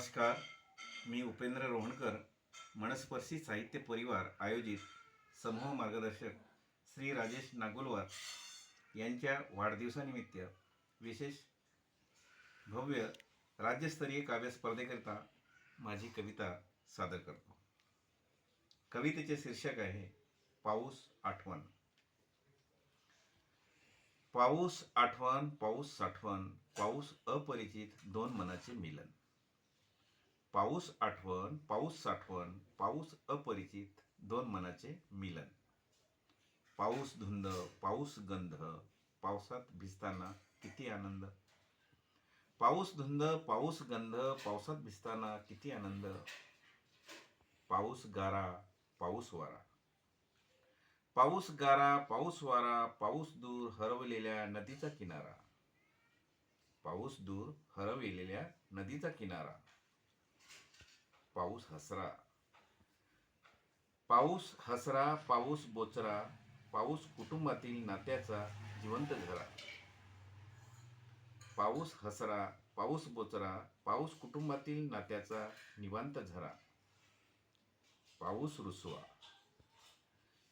नमस्कार मी उपेंद्र रोहणकर मनस्पर्शी साहित्य परिवार आयोजित समूह मार्गदर्शक श्री राजेश नागुलवार यांच्या वाढदिवसानिमित्त विशेष भव्य राज्यस्तरीय काव्य स्पर्धेकरिता माझी कविता सादर करतो. कवितेचे शीर्षक आहे पाऊस आठवण. पाऊस आठवण पाऊस साठवण पाऊस अपरिचित दोन मनाचे मिलन. पाऊस आठवण पाऊस साठवण पाऊस अपरिचित दोन मनाचे मिलन. पाऊस धुंद पाऊस गंध पावसात भिजताना किती आनंद. पाऊस धुंद पाऊस गंध पावसात भिजताना किती आनंद. पाऊस गारा पाऊस वारा. पाऊस गारा पाऊस वारा पाऊस दूर हरवलेल्या नदीचा किनारा. पाऊस दूर हरवलेल्या नदीचा किनारा. पाऊस हसरा. पाऊस हसरा पाऊस बोचरा पाऊस कुटुंबातील नात्याचा जिवंत झरा. पाऊस हसरा पाऊस बोचरा पाऊस कुटुंबातील नात्याचा निवांत झरा. पाऊस रुसवा.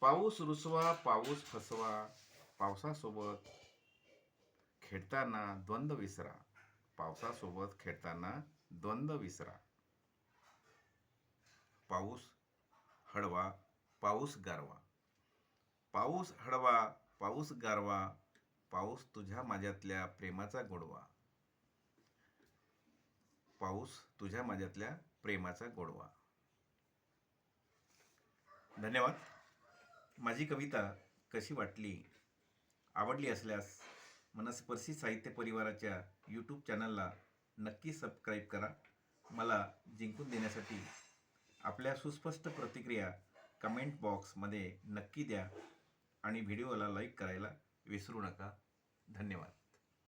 पाऊस रुसवा पाऊस फसवा पावसासोबत खेळताना द्वंद्व विसरा. पावसासोबत खेळताना द्वंद्व विसरा. पाऊस हळवा पाऊस गारवा. पाऊस हळवा पाऊस गारवा पाऊस तुझ्या माझ्यातल्या प्रेमाचा गोडवा. पाऊस तुझ्या माझ्यातल्या प्रेमाचा गोडवा. धन्यवाद. माझी कविता कशी वाटली? आवडली असल्यास मनस्पर्शी साहित्य परिवाराच्या यूट्यूब चॅनलला नक्की सबस्क्राईब करा. मला जिंकून देण्यासाठी आपल्या सुस्पष्ट प्रतिक्रिया कमेंट बॉक्समध्ये नक्की द्या आणि व्हिडिओला लाईक करायला विसरू नका. धन्यवाद.